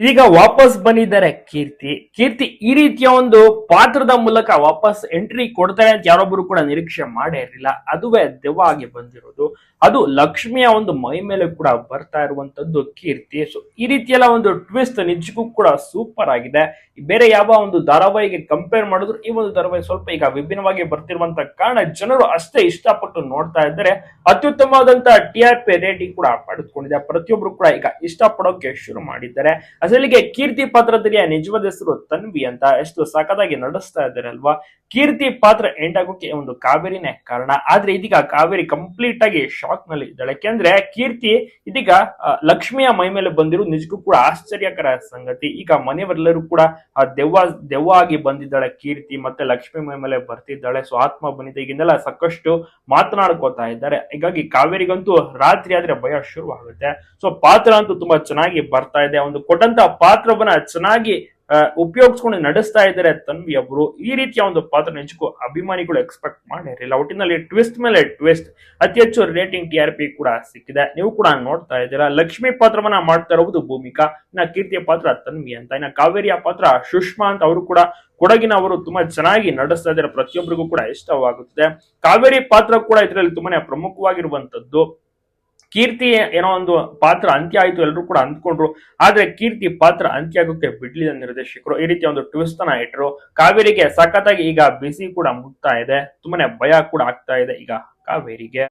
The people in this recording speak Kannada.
ಇದೀಗ ವಾಪಸ್ ಬಂದಿದ್ದಾರೆ ಕೀರ್ತಿ. ಕೀರ್ತಿ ಈ ರೀತಿಯ ಒಂದು ಪಾತ್ರದ ಮೂಲಕ ವಾಪಸ್ ಎಂಟ್ರಿ ಕೊಡ್ತಾರೆ ಅಂತ ಯಾರೊಬ್ಬರು ಕೂಡ ನಿರೀಕ್ಷೆ ಮಾಡೇ ಇರಲಿಲ್ಲ. ಅದುವೇ ದೆವ್ವ ಆಗಿ ಬಂದಿರೋದು. ಅದು ಲಕ್ಷ್ಮಿಯ ಒಂದು ಮೈ ಮೇಲೆ ಕೂಡ ಬರ್ತಾ ಇರುವಂತದ್ದು ಕೀರ್ತಿ. ಸೊ ಈ ರೀತಿಯೆಲ್ಲ ಒಂದು ಟ್ವಿಸ್ಟ್ ನಿಜಕ್ಕೂ ಕೂಡ ಸೂಪರ್ ಆಗಿದೆ. ಬೇರೆ ಯಾವ ಒಂದು ಧಾರಾವಾಹಿಗೆ ಕಂಪೇರ್ ಮಾಡಿದ್ರು ಈ ಒಂದು ಧಾರಾವಾಹಿ ಸ್ವಲ್ಪ ಈಗ ವಿಭಿನ್ನವಾಗಿ ಬರ್ತಿರುವಂತ ಕಾರಣ ಜನರು ಅಷ್ಟೇ ಇಷ್ಟಪಟ್ಟು ನೋಡ್ತಾ ಇದ್ದಾರೆ. ಅತ್ಯುತ್ತಮವಾದಂತಹ ಟಿ ಆರ್ ಪಿ ರೇಟಿಂಗ್ ಕೂಡ ಪಡೆದುಕೊಂಡಿದೆ. ಪ್ರತಿಯೊಬ್ರು ಕೂಡ ಈಗ ಇಷ್ಟಪಡೋಕೆ ಶುರು ಮಾಡಿದ್ದಾರೆ. ಅಸಲಿಗೆ ಕೀರ್ತಿ ಪಾತ್ರದಲ್ಲಿ ನಿಜವಾದ ಹೆಸರು ತನ್ವಿ ಅಂತ. ಎಷ್ಟು ಸಖತ್ತಾಗಿ ನಡೆಸ್ತಾ ಇದ್ದಾರೆ ಅಲ್ವಾ? ಕೀರ್ತಿ ಪಾತ್ರ ಎಂಡ್ ಆಗೋಕೆ ಒಂದು ಕಾವೇರಿನೇ ಕಾರಣ. ಆದ್ರೆ ಇದೀಗ ಕಾವೇರಿ ಕಂಪ್ಲೀಟ್ ಆಗಿ ಶಾಕ್ನಲ್ಲಿ ಇದ್ದಾಳೆ. ಯಾಕೆಂದ್ರೆ ಕೀರ್ತಿ ಇದೀಗ ಲಕ್ಷ್ಮಿಯ ಮೈ ಮೇಲೆ ಬಂದಿರೋ ನಿಜಕ್ಕೂ ಕೂಡ ಆಶ್ಚರ್ಯಕರ ಸಂಗತಿ. ಈಗ ಮನೆಯವರೆಲ್ಲರೂ ಕೂಡ, ಆ, ದೆವ್ವ ದೆವ್ವ ಆಗಿ ಬಂದಿದ್ದಾಳೆ ಕೀರ್ತಿ ಮತ್ತೆ ಲಕ್ಷ್ಮಿ ಮೈ ಮೇಲೆ ಬರ್ತಿದ್ದಾಳೆ. ಸೊ ಆತ್ಮ ಬಂದಿದೆ. ಈಗಿಂದೆಲ್ಲ ಸಾಕಷ್ಟು ಮಾತನಾಡ್ಕೋತಾ ಇದ್ದಾರೆ. ಹೀಗಾಗಿ ಕಾವೇರಿಗಂತೂ ರಾತ್ರಿ ಆದ್ರೆ ಭಯ ಶುರು ಆಗುತ್ತೆ ಸೊ ಪಾತ್ರ ಅಂತೂ ತುಂಬಾ ಚೆನ್ನಾಗಿ ಬರ್ತಾ ಇದೆ. ಒಂದು ಕೊಟ್ಟಂತ ಪಾತ್ರವನ್ನ ಚೆನ್ನಾಗಿ ಉಪಯೋಗಿಸ್ಕೊಂಡು ನಡೆಸ್ತಾ ಇದ್ದಾರೆ ತನ್ವಿ ಅವರು. ಈ ರೀತಿಯ ಒಂದು ಪಾತ್ರ ನಿಜಕ್ಕೂ ಅಭಿಮಾನಿಗಳು ಎಕ್ಸ್ಪೆಕ್ಟ್ ಮಾಡಿರಲಿಲ್ಲ. ಒಟ್ಟಿನಲ್ಲಿ ಟ್ವಿಸ್ಟ್ ಮೇಲೆ ಟ್ವಿಸ್ಟ್ ಅತಿ ಹೆಚ್ಚು ರೇಟಿಂಗ್ ಟಿ ಆರ್ ಪಿ ಕೂಡ ಸಿಕ್ಕಿದೆ. ನೀವು ಕೂಡ ನೋಡ್ತಾ ಇದ್ದೀರಾ. ಲಕ್ಷ್ಮಿ ಪಾತ್ರವನ್ನ ಮಾಡ್ತಾ ಇರುವುದು ಭೂಮಿಕಾ. ಇನ್ನ ಕೀರ್ತಿಯ ಪಾತ್ರ ತನ್ವಿ ಅಂತ. ಇನ್ನ ಕಾವೇರಿಯ ಪಾತ್ರ ಸುಷ್ಮಾ ಅಂತ ಅವರು ಕೂಡ ಕೊಡಗಿನ ಅವರು ತುಂಬಾ ಚೆನ್ನಾಗಿ ನಡೆಸ್ತಾ ಇದ್ದಾರೆ. ಪ್ರತಿಯೊಬ್ಬರಿಗೂ ಕೂಡ ಇಷ್ಟವಾಗುತ್ತದೆ. ಕಾವೇರಿ ಪಾತ್ರ ಕೂಡ ಇದರಲ್ಲಿ ತುಂಬಾನೇ ಪ್ರಮುಖವಾಗಿರುವಂತದ್ದು ಕೀರ್ತಿ ಏನೋ ಒಂದು ಪಾತ್ರ ಅಂತ್ಯ ಆಯ್ತು ಎಲ್ಲರೂ ಕೂಡ ಅಂದ್ಕೊಂಡ್ರು. ಆದ್ರೆ ಕೀರ್ತಿ ಪಾತ್ರ ಅಂತ್ಯ ಆಗೋಕೆ ಬಿಡ್ಲಿಲ್ಲ ನಿರ್ದೇಶಕರು. ಈ ರೀತಿಯ ಒಂದು ಟ್ವಿಸ್ಟ್ ಅನ್ನ ಇಟ್ಟರು ಕಾವೇರಿಗೆ ಸಖತ್ತಾಗಿ ಈಗ ಬಿಸಿ ಕೂಡ ಮುಗ್ತಾ ಇದೆ. ತುಂಬಾನೇ ಭಯ ಕೂಡ ಆಗ್ತಾ ಇದೆ ಈಗ ಕಾವೇರಿಗೆ.